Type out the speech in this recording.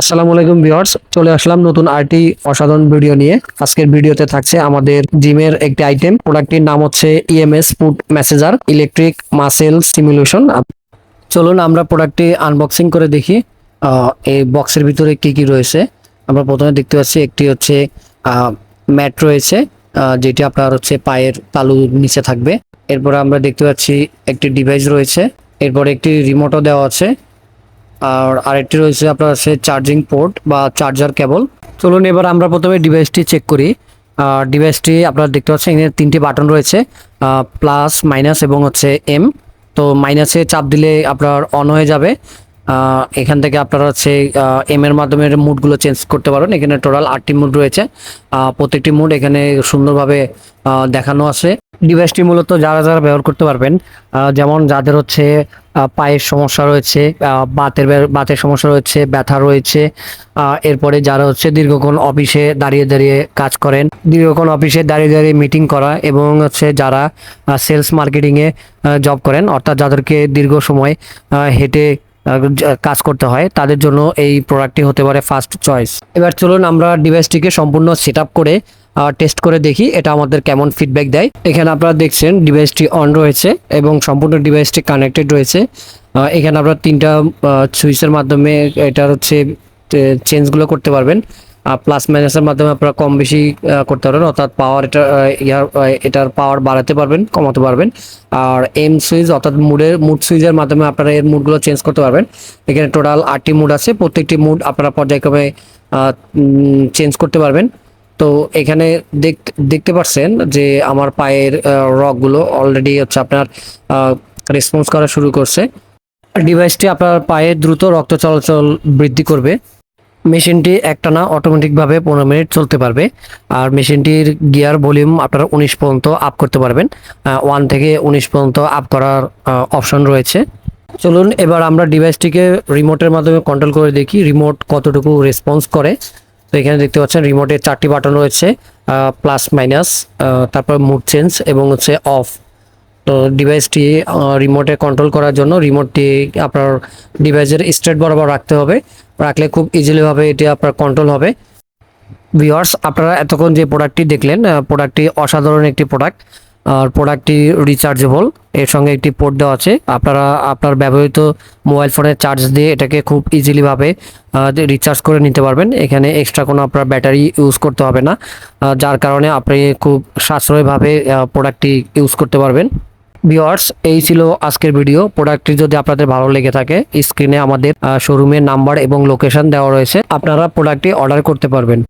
আসসালামু আলাইকুম ভিউয়ার্স, চলে আসলাম নতুন আরটি অসাধারণ ভিডিও নিয়ে। আজকের ভিডিওতে থাকছে আমাদের জিমের একটি আইটেম প্রোডাক্টটির নাম হচ্ছে EMS food massager electric muscle stimulation চলুন আমরা প্রোডাক্টটি আনবক্সিং করে দেখি এই বক্সের ভিতরে কি কি রয়েছে। আমরা প্রথমে দেখতে পাচ্ছি একটি হচ্ছে ম্যাট রয়েছে যেটি আপনার হচ্ছে পায়ের তালু নিচে থাকবে। এরপরে আমরা দেখতে পাচ্ছি একটি ডিভাইস রয়েছে, এরপরে একটি রিমোটও দেওয়া আছে। আর আরেকটি রয়েছে আপনার হচ্ছে চার্জিং পোর্ট বা চার্জার কেবল চলুন এবার আমরা প্রথমে ডিভাইসটি চেক করি। ডিভাইসটি আপনারা দেখতে পাচ্ছেন, এখানে তিনটি বাটন রয়েছে প্লাস মাইনাস এবং হচ্ছে এম তো মাইনাসে চাপ দিলে আপনার অন হয়ে যাবে। এখান থেকে আপনারা হচ্ছে এম এর মাধ্যমে মুডগুলো চেঞ্জ করতে পারেন। এখানে টোটাল আটটি মুড রয়েছে। প্রত্যেকটি মুড এখানে সুন্দরভাবে দেখানো আছে। ডিভাইসটি মূলত যারা যারা ব্যবহার করতে পারবেন যেমন যাদের হচ্ছে পায়ের সমস্যা রয়েছে বাতের বাতের সমস্যা রয়েছে, ব্যথা রয়েছে এরপরে যারা হচ্ছে দীর্ঘক্ষণ অফিসে দাঁড়িয়ে দাঁড়িয়ে কাজ করেন, দীর্ঘক্ষণ অফিসে দাঁড়িয়ে দাঁড়িয়ে মিটিং করা এবং হচ্ছে যারা সেলস মার্কেটিংয়ে জব করেন, অর্থাৎ যাদেরকে দীর্ঘ সময় হেঁটে কাজ করতে হয়, তাদের জন্য এই প্রোডাক্টটি হতে পারে ফার্স্ট চয়েস এবার চলুন আমরা ডিভাইসটিকে সম্পূর্ণ সেট করে টেস্ট করে দেখি এটা আমাদের কেমন ফিডব্যাক দেয়। এখানে আপনারা দেখছেন ডিভাইসটি অন রয়েছে এবং সম্পূর্ণ ডিভাইসটি কানেক্টেড রয়েছে। এখানে আপনারা তিনটা সুইচের মাধ্যমে এটার হচ্ছে চেঞ্জগুলো করতে পারবেন। প্লাস মাইনাসের মাধ্যমে আপনারা কম বেশি করতে পারবেন। অর্থাৎ পাওয়ার এটা ইয়ার এটার পাওয়ার বাড়াতে পারবেন, কমাতে পারবেন। আর এম সুইচ অর্থাৎ মুডের মুড সুইচের মাধ্যমে আপনারা এর মুডগুলো চেঞ্জ করতে পারবেন। এখানে টোটাল আটটি মুড আছে। প্রত্যেকটি মুড আপনারা পর্যায়ক্রমে চেঞ্জ করতে পারবেন। তো এখানে দেখ- দেখতে পাচ্ছেন যে আমার পায়ের রকগুলো অলরেডি হচ্ছে আপনার রেসপন্স করা শুরু করছে। ডিভাইসটি আপনার পায়ে দ্রুত রক্ত চলাচল বৃদ্ধি করবে। মেশিনটি একটানা অটোমেটিকভাবে পনেরো মিনিট চলতে পারবে। আর মেশিনটির গিয়ার ভলিউম আপনারা উনিশ পর্যন্ত আপ করতে পারবেন। ওয়ান থেকে উনিশ পর্যন্ত আপ করার অপশন রয়েছে। চলুন এবার আমরা ডিভাইসটিকে রিমোটের মাধ্যমে কন্ট্রোল করে দেখি। রিমোট কতটুকু রেসপন্স করে। তো এখানে দেখতে পাচ্ছেন রিমোটে চারটি বাটন রয়েছে প্লাস মাইনাস তারপর মুড চেঞ্জ এবং হচ্ছে অফ তো ডিভাইসটি রিমোটে কন্ট্রোল করার জন্য রিমোটটি আপনার ডিভাইসের স্ট্রেট বরাবর রাখতে হবে। রাখলে খুব ইজিলিভাবে এটি আপনার কন্ট্রোল হবে। ভিওয়ার্স আপনারা এতক্ষণ যে প্রোডাক্টটি দেখলেন প্রোডাক্টটি অসাধারণ একটি প্রোডাক্ট আর প্রোডাক্টটি রিচার্জেবল এর সঙ্গে একটি পোর্ট দেওয়া আছে। আপনারা, আপনার ব্যবহৃত মোবাইল ফোনের চার্জ দিয়ে এটাকে খুব ইজিলিভাবে রিচার্জ করে নিতে পারবেন। এখানে এক্সট্রা কোনো আপনার ব্যাটারি ইউজ করতে হবে না। যার কারণে আপনি খুব সাশ্রয়ভাবে প্রোডাক্টটি ইউজ করতে পারবেন। ভিওয়ার্স এই ছিল আজকের ভিডিও প্রোডাক্টটি যদি আপনাদের ভালো লেগে থাকে স্ক্রিনে আমাদের শোরুমের নাম্বার এবং লোকেশন দেওয়া রয়েছে। আপনারা প্রোডাক্টটি অর্ডার করতে পারবেন।